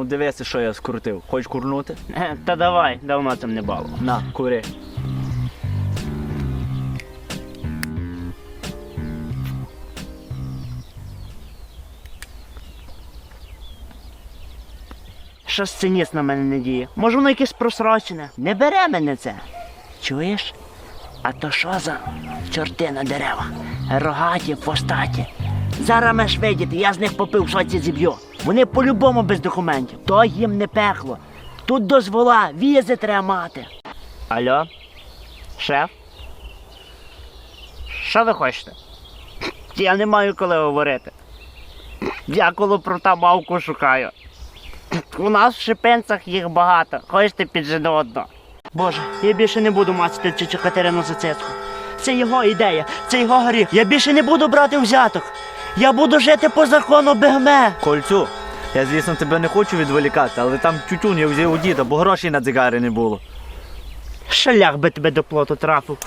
Ну дивися, що я скрутив. Хочеш курнути? Е, Та давай, давно там не бало. На, кури. Щось циніс на мене не діє. Може воно якесь просрочене. Не бере мене це. Чуєш? А то що за чорти на дерева? Рогаті, постаті. Зараз меш видіти, я з них попив соці зіб'ю. Вони по-любому без документів. То їм не пекло. Тут дозвола, візи треба мати. Алло? Шеф? Що ви хочете? Я не маю коли говорити. Я коло прута мавку шукаю. У нас в шипенцях їх багато. Хочете піджене одно. Боже, я більше не буду мацати цю Катерину Зацицьку. Це його ідея, це його гріх. Я більше не буду брати взяток. Я буду жити по закону Бегме. Кольцю, я звісно тебе не хочу відволікати, але там тютюн я взяв у діда, бо грошей на цигари не було. Шлях би тебе до плоту трафив.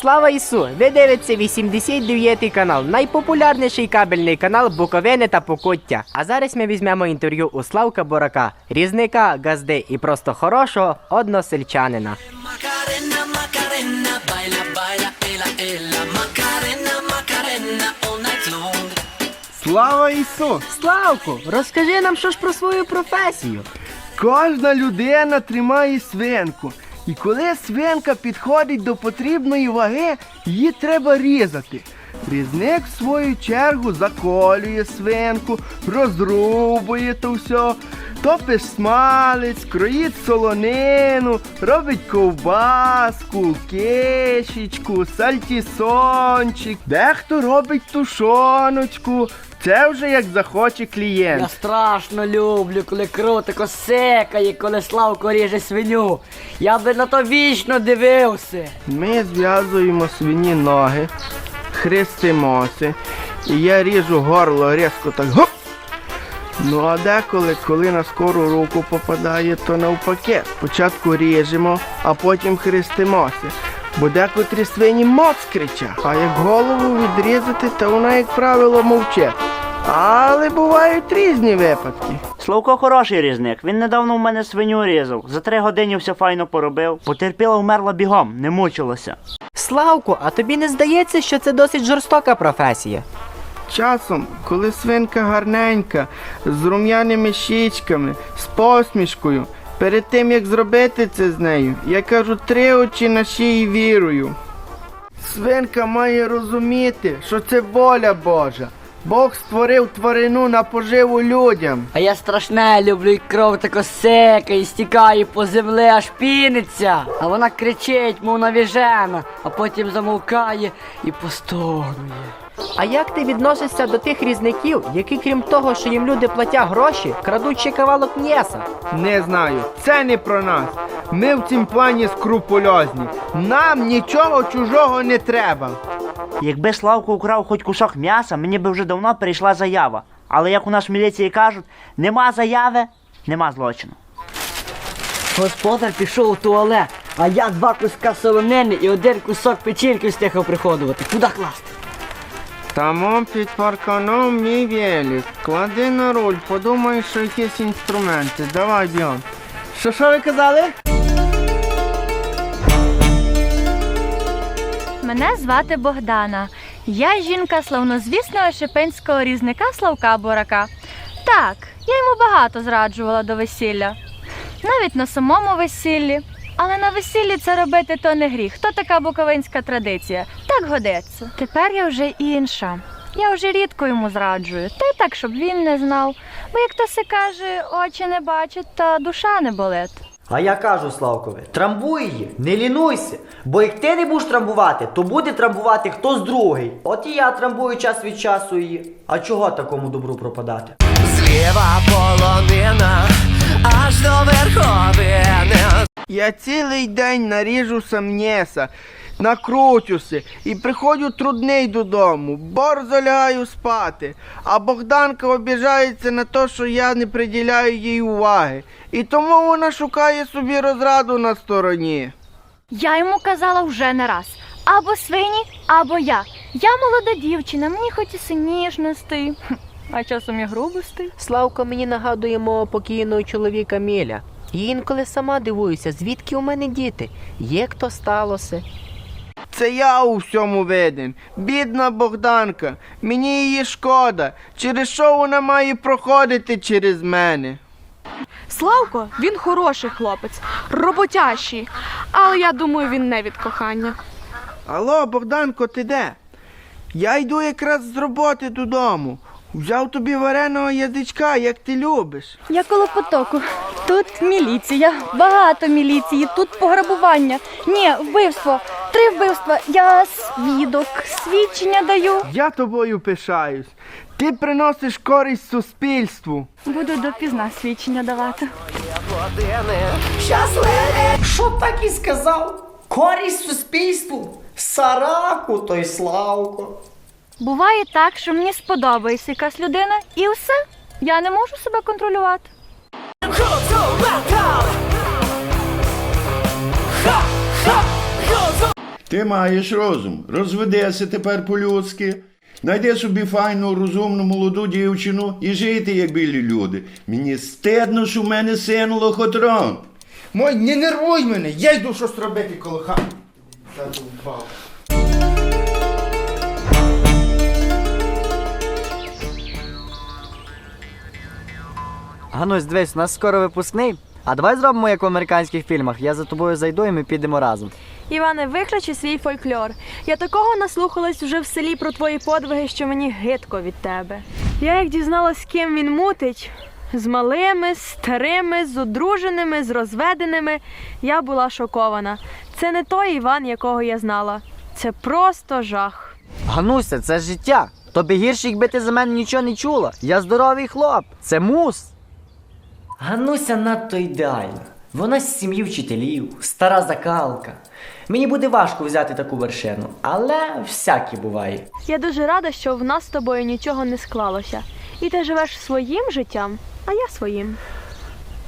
Слава Ісу! Ви дивитеся 89 канал, найпопулярніший кабельний канал Буковини та Покуття. А зараз ми візьмемо інтерв'ю у Славка Борака, різника, газди і просто хорошого односельчанина. Baila, ela, ela, Macarena, Macarena, all night long. Слава Ісу! Славку, розкажи нам що ж про свою професію. Кожна людина тримає свинку. І коли свинка підходить до потрібної ваги, її треба різати. Різник в свою чергу заколює свинку, розрубує то все, топить смалець, кроїть солонину, робить ковбаску, кишечку, сальтісончик, дехто робить тушоночку. Це вже як захоче клієнт. Я страшно люблю, коли крутико секає, коли Славко ріже свиню. Я би на то вічно дивився. Ми зв'язуємо свині ноги, хрестимося, і я ріжу горло різко так гоп. Ну а деколи, коли на скору руку попадає, то навпаки. Спочатку ріжемо, а потім хрестимося. Бо декотрі свині моц кричать, а як голову відрізати, то вона, як правило, мовчить. Але бувають різні випадки. Славко хороший різник. Він недавно в мене свиню різав. За три години все файно поробив. Потерпіла вмерла бігом, не мучилася. Славку, а тобі не здається, що це досить жорстока професія? Часом, коли свинка гарненька, з рум'яними щічками, з посмішкою, перед тим як зробити це з нею, я кажу три очі на шиї вірую. Свинка має розуміти, що це воля Божа. Бог створив тварину на поживу людям. А я страшне люблю, і кров тако секає, стікає по землі, аж піниться. А вона кричить, мов навіжена, а потім замовкає і постогнує. А як ти відносишся до тих різників, які, крім того, що їм люди платять гроші, крадуть ще кавалок м'яса? Не знаю, це не про нас. Ми в цім плані скрупульозні. Нам нічого чужого не треба. Якби Славко украв хоч кусок м'яса, мені би вже давно прийшла заява. Але як у нас в міліції кажуть, нема заяви, нема злочину. Господар пішов у туалет, а я два куска солонини і один кусок печінки встиг приходувати. Куди класти? Там під парканом мій велик. Клади на руль, подумай, що якісь інструменти. Давай, бігом. Що що ви казали? Мене звати Богдана. Я жінка славнозвісного шипенського різника Славка Бурака. Так, я йому багато зраджувала до весілля. Навіть на самому весіллі. Але на весіллі це робити то не гріх, то така буковинська традиція. Так годиться. Тепер я вже інша. Я вже рідко йому зраджую, та й так, щоб він не знав. Бо як то се каже, очі не бачать, та душа не болить. А я кажу Славкове, трамбуй її, не лінуйся. Бо як ти не будеш трамбувати, то буде трамбувати хтось другий. От і я трамбую час від часу її. А чого такому добру пропадати? Зліва полонина, аж до верховини. Я цілий день наріжу самнєса. накрутюся і приходжу трудний додому, борзо лягаю спати, а Богданка обіжається на те, що я не приділяю їй уваги. І тому вона шукає собі розраду на стороні. Я йому казала вже не раз. Або свині, або я. Я молода дівчина, мені хочеться ніжностей. Хм, А часом і грубостей. Славко мені нагадує мого покійного чоловіка Міля. І інколи сама дивуюся, звідки у мене діти? Як то сталося? Це я у всьому виден. Бідна Богданка, мені її шкода. Через що вона має проходити через мене? Славко, він хороший хлопець, роботящий, але я думаю, він не від кохання. Алло, Богданко, ти де? Я йду якраз з роботи додому. Взяв тобі вареного язичка, як ти любиш. Я коло потоку. Тут міліція, багато міліції, тут пограбування. Ні, вбивство, три вбивства. Я свідок, свідчення даю. Я тобою пишаюсь. Ти приносиш користь суспільству. Буду допізна свідчення давати. Що так і сказав? Користь суспільству? Сараку той Славко. Буває так, що мені сподобається якась людина, і все. Я не можу себе контролювати. Ти маєш розум, розведешся тепер по-людськи. Найди собі файну, розумну молоду дівчину і жити, як білі люди. Мені стидно, що в мене син лохотрон. Мой, не нервуй мене, я йду щось робити коло хати. Задовбав. Ганусь, дивись, у нас скоро випускний. А давай зробимо як в американських фільмах. Я за тобою зайду і ми підемо разом. Іване, виключи свій фольклор. Я такого наслухалась уже в селі про твої подвиги, що мені гидко від тебе. Я як дізналась, з ким він мутить. З малими, з старими, з одруженими, з розведеними. Я була шокована. Це не той Іван, якого я знала. Це просто жах. Гануся, це життя. Тобі гірше, якби ти за мене нічого не чула. Я здоровий хлоп. Це мус. Гануся надто ідеальна. Вона з сім'ї вчителів, стара закалка. Мені буде важко взяти таку вершину, але всякі буває. Я дуже рада, що в нас з тобою нічого не склалося. І ти живеш своїм життям, а я своїм.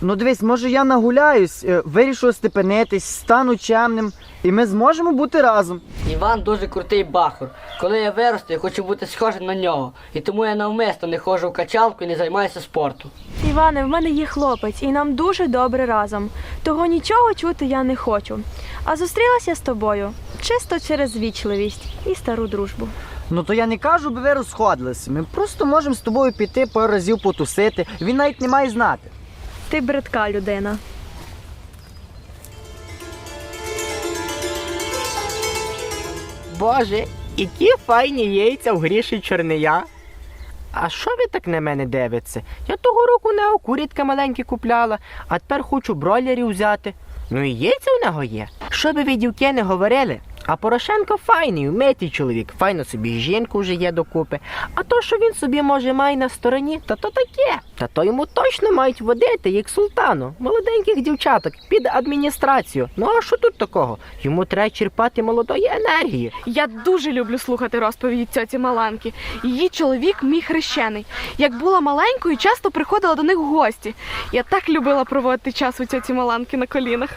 Ну дивись, може я нагуляюсь, е, вирішу степенитись, стану чемним, і ми зможемо бути разом. Іван дуже крутий бахур. Коли я виросту, я хочу бути схожим на нього. І тому я навмисно не ходжу в качалку і не займаюся спортом. Іване, в мене є хлопець, і нам дуже добре разом. Того нічого чути я не хочу. А зустрілася з тобою чисто через вічливість і стару дружбу. Ну то я не кажу, би ви розходилися. Ми просто можемо з тобою піти пару разів потусити. Він навіть не має знати. Ти бридка людина. Боже, які файні яйця в гріші чорния. А що ви так на мене дивитеся? Я того року не курітка маленькі купляла, а тепер хочу бройлерів взяти. Ну і яйця в нього є. Що би ви дівки не говорили? А Порошенко файний, вмитий чоловік, файно собі жінку вже є докупи. А то, що він собі може має на стороні, та то таке. Та то йому точно мають водити, як султану, молоденьких дівчаток під адміністрацію. Ну а що тут такого? Йому треба черпати молодої енергії. Я дуже люблю слухати розповіді цьоці Маланки. Її чоловік мій хрещений. Як була маленькою, часто приходила до них в гості. Я так любила проводити час у цьоці Маланки на колінах.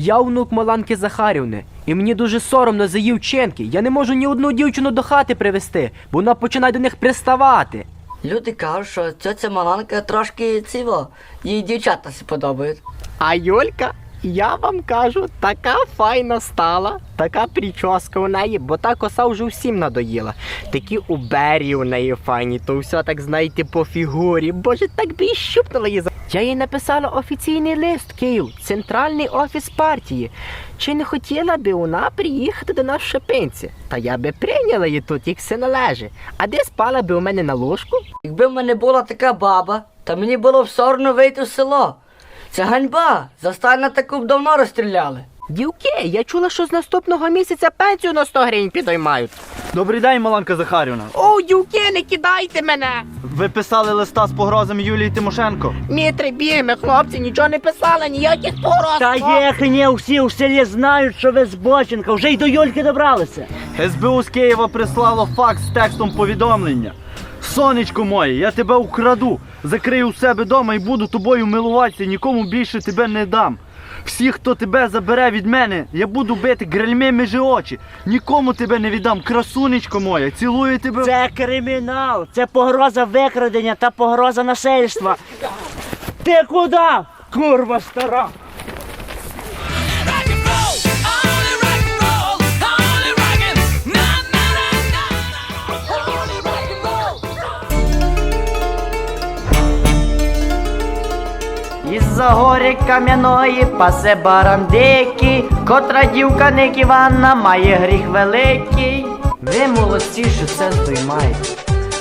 Я внук Маланки Захарівни, і мені дуже соромно за її вчинки. Я не можу ні одну дівчину до хати привезти, бо вона починає до них приставати. Люди кажуть, що ця Маланка трошки ціво, їй дівчата подобають. А Юлька, я вам кажу, така файна стала, така прическа у неї, бо та коса вже всім надоїла. Такі убері у неї файні, то все так знаєте по фігурі. Боже, так би і щупнула її за. Я їй написала офіційний лист Київ, центральний офіс партії. Чи не хотіла би вона приїхати до нас в Шепинці? Та я би прийняла її тут, як все належить. А де спала би у мене на ложку? Якби в мене була така баба, то мені було б соромно вийти в село. Це ганьба. За Сталіна таку б давно розстріляли. Дівки, я чула, що з наступного місяця пенсію на 100 гривень підіймають. Добрий день, Маланка Захарівна. О, дівки, не кидайте мене! Ви писали листа з погрозами Юлії Тимошенко. Мітри, бігме, хлопці, нічого не писали, ніяких погроз. Та їхні всі в селі знають, що ви збочинка, вже й до Юльки добралися. СБУ з Києва прислало факс з текстом повідомлення. Сонечко моє, я тебе украду, закрию у себе дома і буду тобою милуватися, нікому більше тебе не дам. Всі, хто тебе забере від мене, я буду бити грильми між очі. Нікому тебе не віддам, красунечко моя, цілую тебе. Це кримінал, це погроза викрадення та погроза насильства. Ти куди, курва стара? Із-за гори кам'яної пасе баран дикий, котра дівка Ник Іванна має гріх великий. Ви молодці, що це здоймаєте.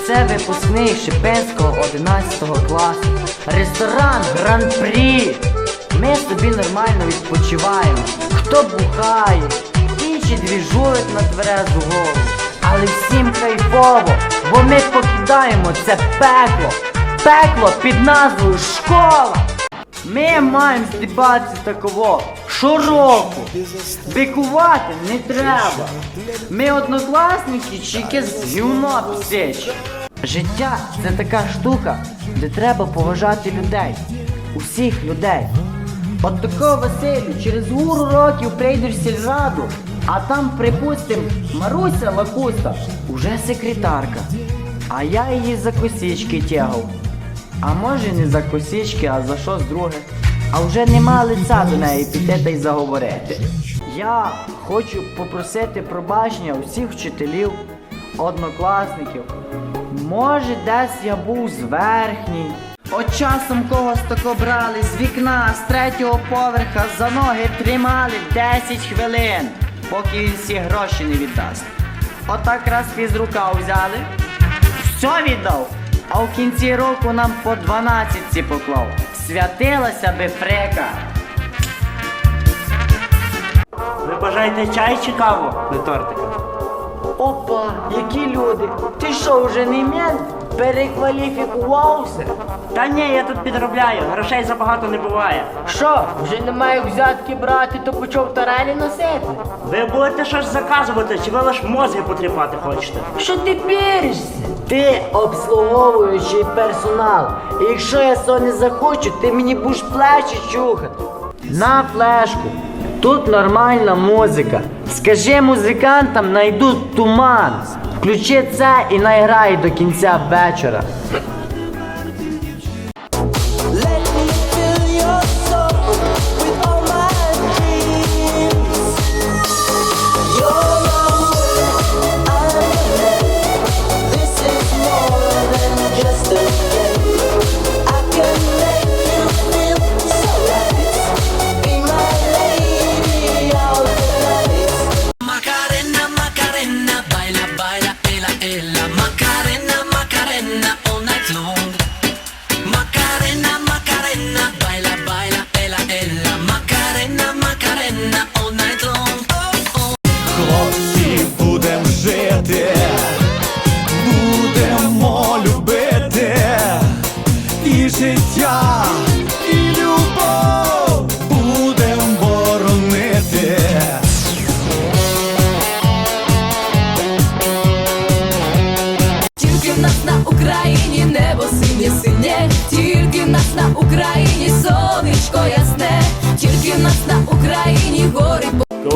Це випускний Шипенського 11 класу. Ресторан Гран-Прі. Ми собі нормально відпочиваємо. Хто бухає, інші двіжують на тверезу голову. Але всім кайфово, бо ми покидаємо це пекло. Пекло під назвою школа. Ми маємо здибатися такого щороку. Бикувати не треба. Ми однокласники чи якесь гівно псече. Життя це така штука, де треба поважати людей. Усіх людей. От такого Василю, через гуру років прийдеш в сільраду, а там, припустим, Маруся Лакуста, уже секретарка. А я її за косички тягав. А може не за косички, а за щось друге. А вже нема лиця до неї піти та й заговорити. Я хочу попросити пробачення усіх вчителів, однокласників. Може, десь я був зверхній. От часом когось тако брали з вікна, з третього поверха за ноги тримали 10 хвилин, поки він всі гроші не віддасть. Отак раз фізрука взяли, все віддав, а в кінці року нам по 12 поклав. Святилася би фрека. Ви бажаєте чай чи каву? Не тортика. Опа, які люди. Ти що, вже не мент? Перекваліфікувався? Та ні, я тут підробляю, грошей забагато не буває. Що, вже немає взятки брати, то почав тарелі носити? Ви будете щось заказувати, чи ви лише мозги потріпати хочете? Що ти піришся? Ти обслуговуючий персонал. І якщо я цього не захочу, ти мені будеш плечі чухати. На флешку. Тут нормальна музика. Скажи музикантам, найдуть туман. Включи це і найграй до кінця вечора.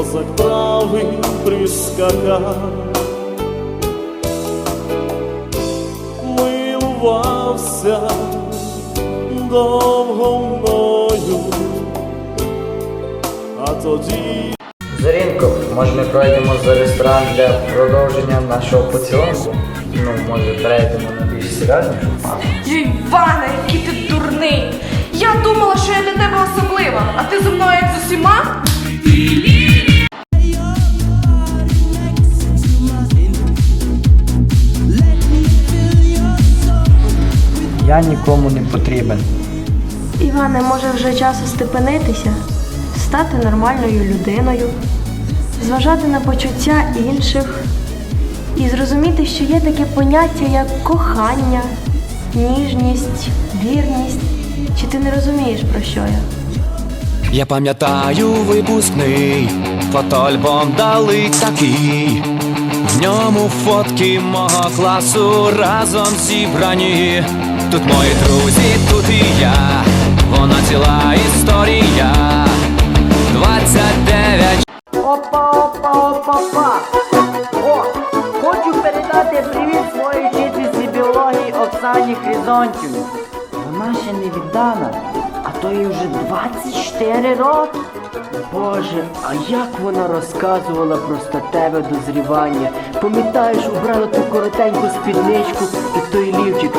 Козак правий прискакав, милувався довго мною, а тоді. Зорінко, може ми пройдемо за ресторан для продовження нашого поцілунку? Ну, може перейдемо на більш серйознішу фазу? Іване, який ти дурний! Я думала, що я для тебе особлива, а ти зі мною як з усіма? Я нікому не потрібен. Іване, може вже час остепенитися? стати нормальною людиною, зважати на почуття інших і зрозуміти, що є таке поняття, як кохання, ніжність, вірність. Чи ти не розумієш, про що я? Я пам'ятаю випускний, фотоальбом дали такий. В ньому фотки мого класу разом зібрані. Тут мої друзі, тут і я, вона ціла історія. 29 Опа, опа, опа, опа. О, хочу передати привіт своїй вчительці біології Оксані Хризонтівні. Вона ще не віддана, а то їй вже 24 роки. Боже, а як вона розказувала про статеве дозрівання. Пам'ятаєш, убрала ту коротеньку спідничку і той лівчик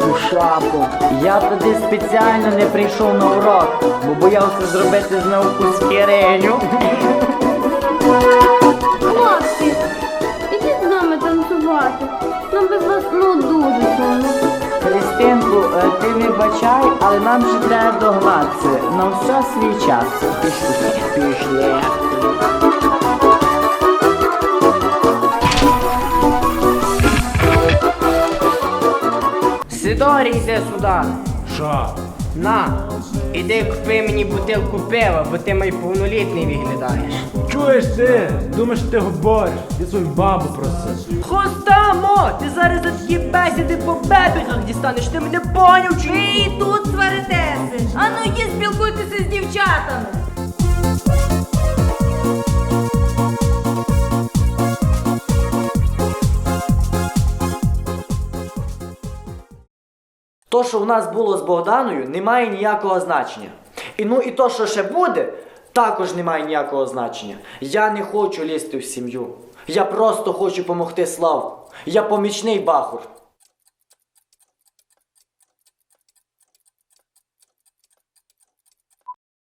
з пушапом. Я туди спеціально не прийшов на урок, бо боявся зробити з науку. Хлопці, ідіть з нами танцювати. Нам без вас ну дуже сумно. Христинку, е, ти не бачай, але нам ще треба догнатися. На все свій час. Пішли, пішли. Сидорій, йди сюди. Що? На, іди купи мені бутилку пива, бо ти мій повнолітний виглядаєш. Чуєш ти? Думаєш, ти говориш? Ти свою бабу проси. Хостамо! Ти зараз за такі бесіди по бебіхах дістанеш, ти мене поняв чи? І тут сваритеся. А ну йди спілкуйтеся з дівчатами. То, що в нас було з Богданою, не має ніякого значення. І ну і то, що ще буде, також не має ніякого значення. Я не хочу лізти в сім'ю. Я просто хочу допомогти славу. Я помічний бахур.